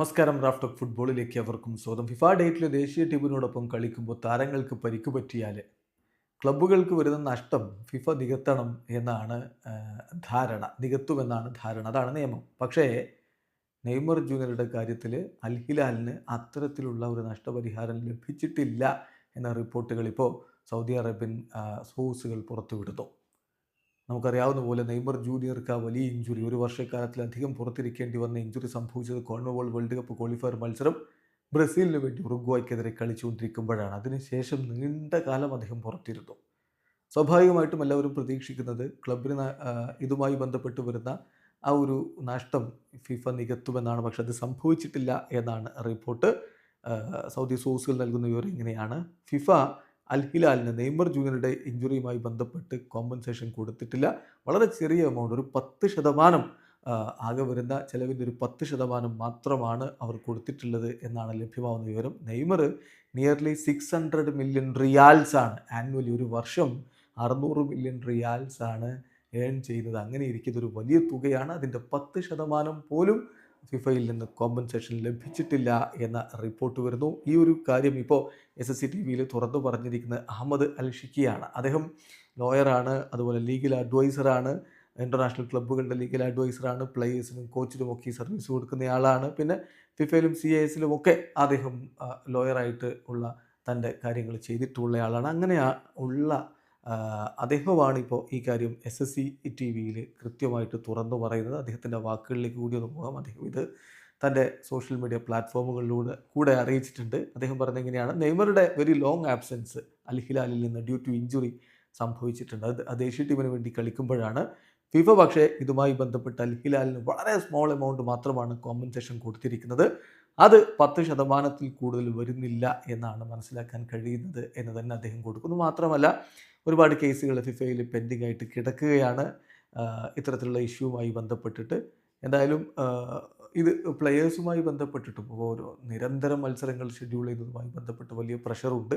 നമസ്കാരം റാഫ്റ്റ് ഫുട്ബോളിലേക്ക് അവർക്കും സ്വാഗതം. ഫിഫ ഡേറ്റിലെ ദേശീയ ടീമിനോടൊപ്പം കളിക്കുമ്പോൾ താരങ്ങൾക്ക് പരിക്ക് പറ്റിയാൽ ക്ലബ്ബുകൾക്ക് വരുന്ന നഷ്ടം ഫിഫ നികത്തണം എന്നാണ് ധാരണ. നികത്തുമെന്നാണ് ധാരണ. അതാണ് നിയമം. പക്ഷേ നെയ്മർ ജൂനിയറുടെ കാര്യത്തിൽ അൽഹിലാലിന് അത്തരത്തിലുള്ള ഒരു നഷ്ടപരിഹാരം ലഭിച്ചിട്ടില്ല എന്ന റിപ്പോർട്ടുകൾ ഇപ്പോൾ സൗദി അറേബ്യൻ സോഴ്സുകൾ പുറത്തുവിടുന്നു. നമുക്കറിയാവുന്ന പോലെ നെയ്മർ ജൂനിയർക്ക് ആ വലിയ ഇഞ്ചുറി ഒരു വർഷക്കാലത്തിലധികം പുറത്തിരിക്കേണ്ടി വന്ന ഇഞ്ചുറി സംഭവിച്ചത് കോൺമോൾ വേൾഡ് കപ്പ് ക്വാളിഫയർ മത്സരം ബ്രസീലിന് വേണ്ടി ഉറുഗ്വായ്ക്കെതിരെ കളിച്ചുകൊണ്ടിരിക്കുമ്പോഴാണ്. അതിനുശേഷം നീണ്ട കാലം അദ്ദേഹം പുറത്തിരുന്നു. സ്വാഭാവികമായിട്ടും എല്ലാവരും പ്രതീക്ഷിക്കുന്നത് ക്ലബിന് ഇതുമായി ബന്ധപ്പെട്ട് വരുന്ന ആ ഒരു നഷ്ടം ഫിഫ നികത്തുമെന്നാണ്. പക്ഷെ അത് സംഭവിച്ചിട്ടില്ല എന്നാണ് റിപ്പോർട്ട്. സൗദി സോഴ്സുകൾ നൽകുന്ന വിവരം ഇങ്ങനെയാണ്. ഫിഫ അൽ ഹിലാലിന് നെയ്മർ ജൂനിയറുടെ ഇഞ്ചുറിയുമായി ബന്ധപ്പെട്ട് കോമ്പൻസേഷൻ കൊടുത്തിട്ടില്ല. വളരെ ചെറിയ എമൗണ്ട് ഒരു പത്ത് ശതമാനം ആകെ വരുന്ന ചിലവിന്റെ ഒരു പത്ത് ശതമാനം മാത്രമാണ് അവർ കൊടുത്തിട്ടുള്ളത് എന്നാണ് ലഭ്യമാവുന്ന വിവരം. Neymar nearly six hundred million riyals ആണ്. ആനുവലി ഒരു വർഷം അറുന്നൂറ് മില്യൺ റിയാൽസ് ആണ് ഏൺ ചെയ്യുന്നത് അങ്ങനെ ഇരിക്കുന്ന ഒരു വലിയ തുകയാണ്. അതിന്റെ പത്ത് ശതമാനം പോലും ഫിഫയിൽ നിന്ന് കോമ്പൻസേഷൻ ലഭിച്ചിട്ടില്ല എന്ന റിപ്പോർട്ട് വരുന്നു. ഈ ഒരു കാര്യം ഇപ്പോൾ എസ് എസ് സി ടി വിയിൽ തുറന്നു പറഞ്ഞിരിക്കുന്നത് അഹമ്മദ് അൽ ഷിക്കിയാണ് അദ്ദേഹം ലോയറാണ് അതുപോലെ ലീഗൽ അഡ്വൈസറാണ് ഇന്റർനാഷണൽ ക്ലബ്ബുകളുടെ ലീഗൽ അഡ്വൈസറാണ് പ്ലേയേഴ്സിനും കോച്ചിനും ഒക്കെ സർവീസ് കൊടുക്കുന്നയാളാണ് പിന്നെ ഫിഫയിലും സി എസിലും ഒക്കെ അദ്ദേഹം ലോയറായിട്ട് ഉള്ള തന്റെ കാര്യങ്ങൾ ചെയ്തിട്ടുള്ളയാളാണ് അങ്ങനെ ഉള്ള അദ്ദേഹമാണ് ഇപ്പോൾ ഈ കാര്യം എസ് എസ് സി ടി വിയിൽ കൃത്യമായിട്ട് തുറന്നു പറയുന്നത്. അദ്ദേഹത്തിന്റെ വാക്കുകളിലേക്ക് കൂടി ഒന്ന് പോകാം. അദ്ദേഹം ഇത് തന്റെ സോഷ്യൽ മീഡിയ പ്ലാറ്റ്ഫോമുകളിലൂടെ കൂടെ അറിയിച്ചിട്ടുണ്ട്. അദ്ദേഹം പറഞ്ഞ എങ്ങനെയാണ് നെയ്മറുടെ വെരി ലോങ് ആബ്സെൻസ് അൽ ഹിലാലിൽ നിന്ന് ഡ്യൂ ടു ഇഞ്ചുറി സംഭവിച്ചിട്ടുണ്ട്. അത് ദേശീയ ടീമിന് വേണ്ടി കളിക്കുമ്പോഴാണ്. ഫിഫ പക്ഷേ ഇതുമായി ബന്ധപ്പെട്ട് അൽ ഹിലാലിന് വളരെ സ്മോൾ എമൗണ്ട് മാത്രമാണ് കോമ്പൻസേഷൻ കൊടുത്തിരിക്കുന്നത്. അത് പത്ത് ശതമാനത്തിൽ കൂടുതൽ വരുന്നില്ല എന്നാണ് മനസ്സിലാക്കാൻ കഴിയുന്നത് എന്ന് തന്നെ അദ്ദേഹം കൊടുക്കുന്നു. മാത്രമല്ല ഒരുപാട് കേസുകൾ ഫിഫയിൽ പെൻഡിങ് ആയിട്ട് കിടക്കുകയാണ് ഇത്തരത്തിലുള്ള ഇഷ്യൂവുമായി ബന്ധപ്പെട്ടിട്ട്. എന്തായാലും ഇത് പ്ലെയേഴ്സുമായി ബന്ധപ്പെട്ടിട്ടും ഓരോ നിരന്തരം മത്സരങ്ങൾ ഷെഡ്യൂൾ ചെയ്യുന്നതുമായി ബന്ധപ്പെട്ട് വലിയ പ്രഷറുണ്ട്.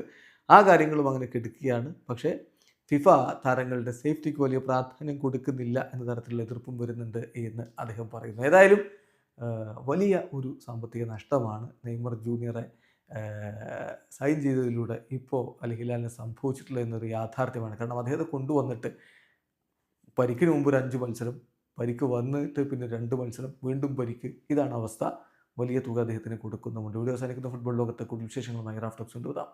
ആ കാര്യങ്ങളും അങ്ങനെ കിടക്കുകയാണ്. പക്ഷേ ഫിഫ താരങ്ങളുടെ സേഫ്റ്റിക്ക് വലിയ പ്രാധാന്യം കൊടുക്കുന്നില്ല എന്ന തരത്തിലുള്ള എതിർപ്പും വരുന്നുണ്ട് എന്ന് അദ്ദേഹം പറയുന്നു. ഏതായാലും വലിയ ഒരു സാമ്പത്തിക നഷ്ടമാണ് നെയ്മർ ജൂനിയറെ സൈൻ ചെയ്തതിലൂടെ ഇപ്പോൾ അൽ ഹിലാലിന് സംഭവിച്ചിട്ടുള്ള എന്നൊരു യാഥാർത്ഥ്യമാണ്. കാരണം അദ്ദേഹത്തെ കൊണ്ടുവന്നിട്ട് പരിക്കിന് മുമ്പ് ഒരു അഞ്ച് മത്സരം പരിക്ക് വന്നിട്ട് പിന്നെ രണ്ട് മത്സരം വീണ്ടും പരിക്ക്. ഇതാണ് അവസ്ഥ. വലിയ തുക അദ്ദേഹത്തിന് കൊടുക്കുന്നുമുണ്ട്. വീഡിയോ അവസാനിക്കുന്ന ഫുട്ബോൾ ലോകത്തെ കൂടുതൽ വിശേഷങ്ങളുമായി റാഫ്റ്റോക്സ് കൊണ്ടുവരാം.